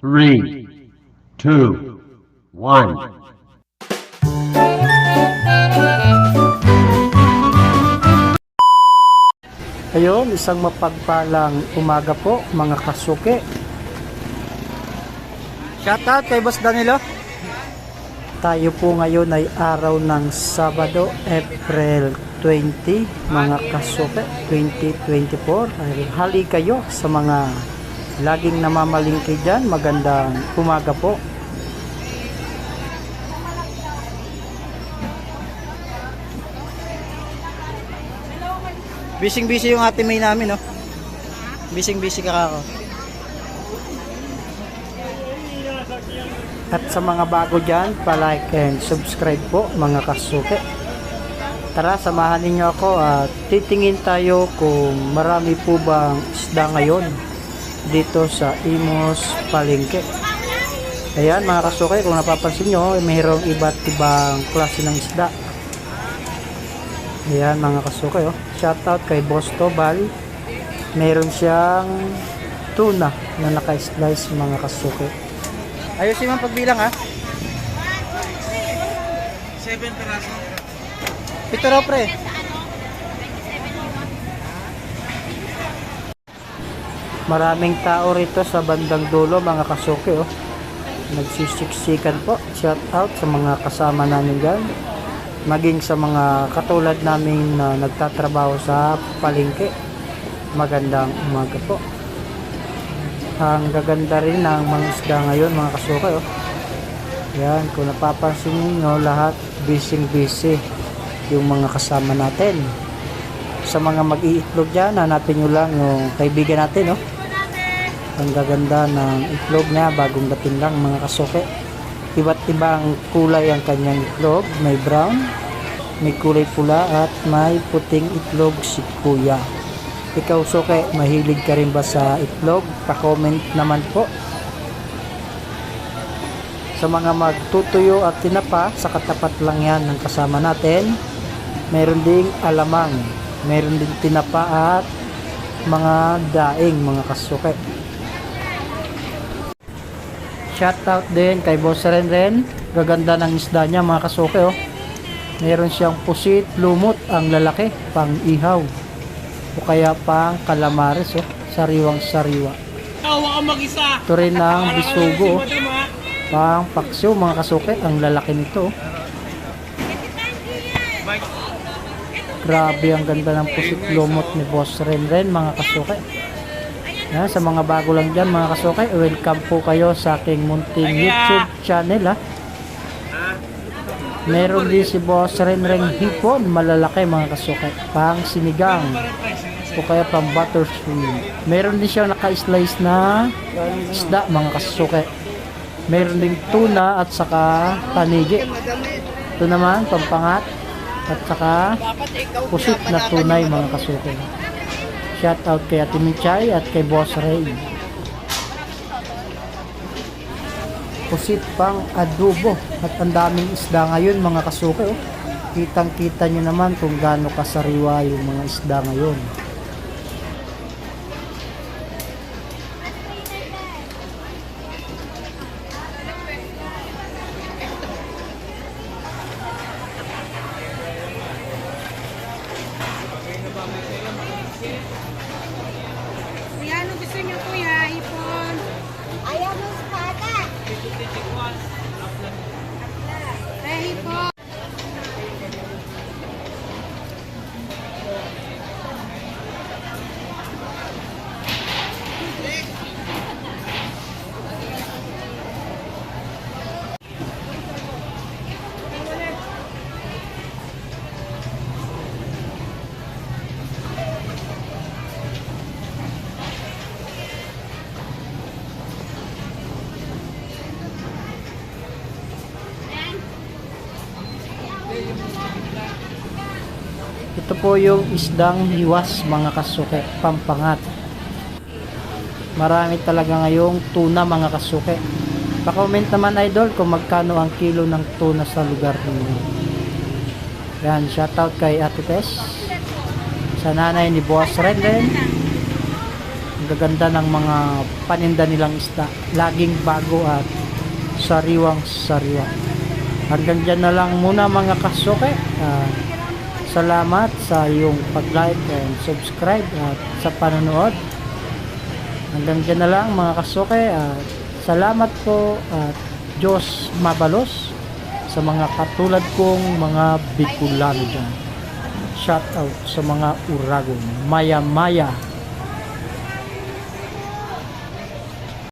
three, two, one. Ayun, isang mapagpalang umaga po mga kasuke. Shoutout kay Boss Danilo. Tayo po ngayon ay araw ng Sabado, April 20, mga kasuke, 2024. Ay, hali kayo sa mga laging namamalingki dyan. Magandang umaga po. Bising busy yung ate May namin, no? Bising busy ka ako. At sa mga bago dyan, pa-like and subscribe po mga kasuke. Tara, samahan ninyo ako at titingin tayo kung marami po bang isda ngayon dito sa Imos Palengke. Ayan mga kasuke, kung napapansin nyo, mayroong iba't ibang klase ng isda. Ayan mga kasuke, oh. shoutout kay Boss Tobal. Meron siyang tuna na naka-slice mga kasuke. Ayusin mo ang pagbilang ha. 7 piraso. Ito raw pre. Maraming tao rito sa bandang dulo mga kasuke oh. Nagsisiksikan po. Shout out sa mga kasama namin dyan. Maging sa mga katulad namin na nagtatrabaho sa palengke. Magandang umaga po. Ang gaganda rin ng mga isda ngayon mga kasuke oh. Yan, kung napapansin niyo lahat busy busy yung mga kasama natin. Sa mga mag-iitlog dyan, hanapin nyo lang yung kaibigan natin, no? Ang gaganda ng itlog niya, bagong dating lang mga kasuke. Iba't ibang kulay ang kanyang itlog. May brown, may kulay pula, at may puting itlog si kuya. Ikaw, suke, mahilig ka rin ba sa itlog? Pa-comment naman po. Sa mga magtutuyo at tinapa, sa katapat lang yan ng kasama natin. Meron ding alamang, meron ding tinapa at mga daing, mga kasuke. Shoutout din kay Boss Renren. Gaganda ng isda niya mga kasuke oh. Meron siyang pusit, lumot ang lalaki, pang ihaw. O kaya pang kalamares oh, sariwang sariwa. Tawa ka mag-isa. Ito rin ang bisugo oh. Pang paksyo mga kasuke, ang lalaki nito. oh. Grabe ang ganda ng pusit lumot ni Boss Renren mga kasuke. Yan, sa mga bago lang dyan mga kasuke, welcome po kayo sa aking munting YouTube channel ha. Meron din si Boss Renren Hipon, malalaki mga kasuke, pang sinigang o kaya pang butter shrimp. Meron din siyang naka-slice na isda mga kasuke. Meron ding tuna at saka panigi. Ito naman, pampangat at saka pusit na tunay mga kasuke. Shout out kay Ate Minchay at kay Boss Ray. Pusit pang adobo at ang daming isda ngayon mga kasuke. Oh. Kitang kita nyo naman kung gaano kasariwa yung mga isda ngayon. Ito po yung isdang hiwas mga kasuke, pampangat. Marami talaga ngayong tuna mga kasuke. Pa-comment naman idol kung magkano ang kilo ng tuna sa lugar ninyo. Yan, shoutout kay Ate Tess. Sa nanay ni Boss Redlen. Ang gaganda ng mga paninda nilang isda. Laging bago at sariwang sariwa. Hanggang dyan na lang muna mga kasuke. Ah, salamat sa iyong pag-like and subscribe at sa panonood. Hanggang dyan na lang mga kasuke. At salamat po at Diyos mabalos sa mga katulad kong mga Bicolano dyan. Shout out sa mga Uragon. Maya Maya